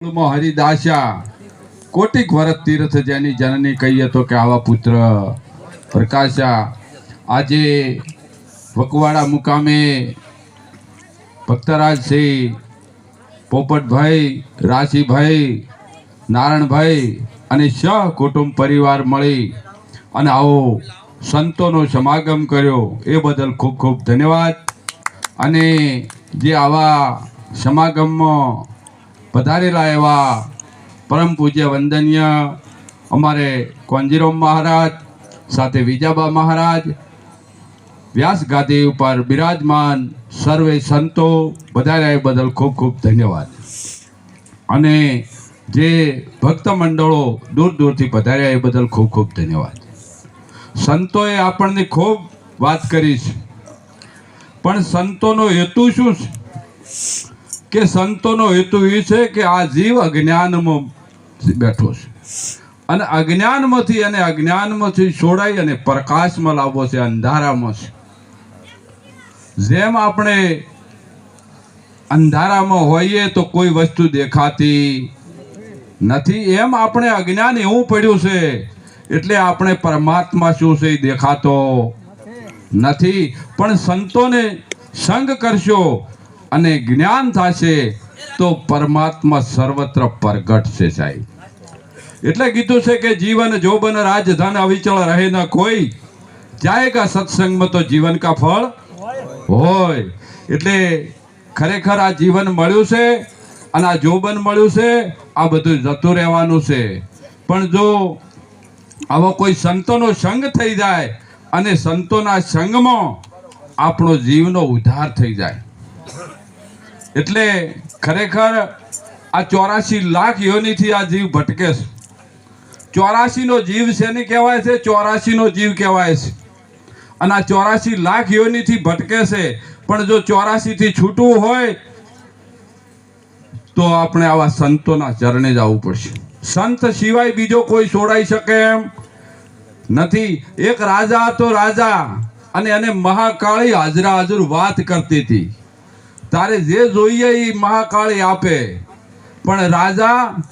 હરિદાસા. કોટિક વરસ તીર્થ જેની જનની કહીએ તો કે આવા પુત્ર. પ્રકાશા, આજે વકવાડા મુકામે ભક્તરાજસિંહ પોપટભાઈ, રાશીભાઈ નારાયણભાઈ અને સહ કુટુંબ પરિવાર મળી અને આવો સંતોનો સમાગમ કર્યો. એ બદલ ખૂબ ખૂબ ધન્યવાદ. અને જે આવા સમાગમમાં પધારેલા એવા પરમ પૂજ્ય વંદનીય અમારે કોંજીરામ મહારાજ સાથે વિજાબા મહારાજ, વ્યાસ ગાદી ઉપર બિરાજમાન સર્વે સંતો પધાર્યા બદલ ખૂબ ખૂબ ધન્યવાદ. અને જે ભક્ત મંડળો દૂર દૂરથી પધાર્યા એ બદલ ખૂબ ખૂબ ધન્યવાદ. સંતોએ આપણને ખૂબ વાત કરી છે. પણ સંતોનો હેતુ શું છે? કે સંતોનો હેતુ એ છે કે આ જીવ અજ્ઞાનમાં બેઠો છે. અને અજ્ઞાનમાંથી અને અજ્ઞાનમાંથી છોડાઈ અને પ્રકાશમાં લાવવો છે, અંધારામાં છે. જેમ આપણે અંધારામાં હોઈએ તો કોઈ વસ્તુ દેખાતી નથી, એમ આપણે અજ્ઞાન એવું પડ્યું છે, એટલે આપણે પરમાત્મા શું છે એ દેખાતો નથી. પણ સંતોને સંગ કરશો અને જ્ઞાન થશે તો પરમાત્મા સર્વત્ર પ્રગટશે સાહેબ. એટલે કીધું છે કે જીવન જોબન રાજધાન અવિચળ રહે ન કોઈ જાયગા સત્સંગમાં તો જીવન કા ફળ હોય. એટલે ખરેખર આ જીવન મળ્યું છે અને આ જોબન મળ્યું છે, આ બધું જતું રહેવાનું છે. પણ જો આવો કોઈ સંતોનો સંગ થઈ જાય અને સંતોના સંગમાં આપણો જીવનો ઉદ્ધાર થઈ જાય. એટલે ખરેખર આ ચોરાશી લાખ યોનિથી આ જીવ ભટકે છે. ચોરાશીનો જીવ શેને કહેવાય છે? ચોરાશીનો જીવ કહેવાય છે. અને આ ચોરાશી લાખ યોનિથી ભટકે છે. પણ જો ચોરાશીથી છૂટવું હોય, તો આપણે આવા સંતોના ચરણે જ આવવું પડશે. સંત સિવાય બીજો કોઈ છોડાઈ શકે એમ નથી. એક રાજા હતો રાજા, અને એને મહાકાળી હાજરા હાજર વાત કરતી હતી. તારે જે જોઈએ એ મહાકાળી આપે. પણ રાજા,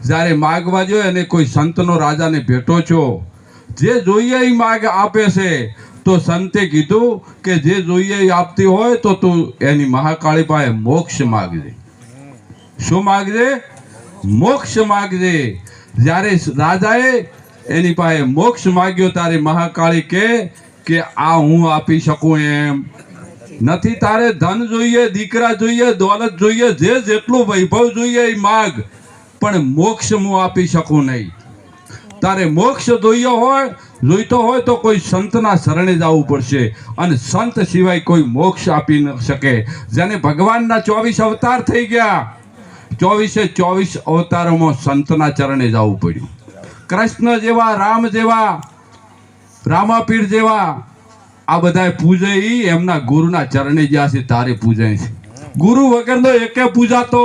જ્યારે માગવા જોઈએ અને કોઈ સંતનો રાજાને ભેટો છો, જે જોઈએ એ માગ આપે છે, તો સંતે કીધું કે જે જોઈએ એ આપતી હોય, તો તું એની મહાકાળી પાસે મોક્ષ માગજે. શું માગજે? મોક્ષ માગજે. જ્યારે રાજાએ એની પાસે મોક્ષ માગ્યો, ત્યારે મહાકાળી કે, આ હું આપી શકું એમ. નથી તારે ધન જોઈએ, દીકરા જોઈએ, દોલત જોઈએ, જે જેટલું વૈભવ જોઈએ એ માગ. પણ મોક્ષ હું આપી શકું નહીં. તારે મોક્ષ જોઈએ હોય, જોઈતો હોય તો કોઈ સંતના શરણે જવું પડશે. અને સંત સિવાય કોઈ મોક્ષ આપી ન શકે. જેને ભગવાનના ચોવીસ અવતાર થઈ ગયા, ચોવીસે ચોવીસ અવતારોમાં સંતના ચરણે જવું પડ્યું. કૃષ્ણ જેવા, રામ જેવા, રામાપીર જેવા આ બધા પૂજે ઈ, એમના ગુરુના ચરણે જ્યાં છે તારે પૂજાય છે. ગુરુ વગરનો એકે પૂજાતો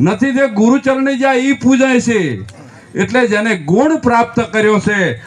નથી. જે ગુરુ ચરણે જ્યાં ઈ પૂજાય છે, એટલે જેને ગુણ પ્રાપ્ત કર્યો છે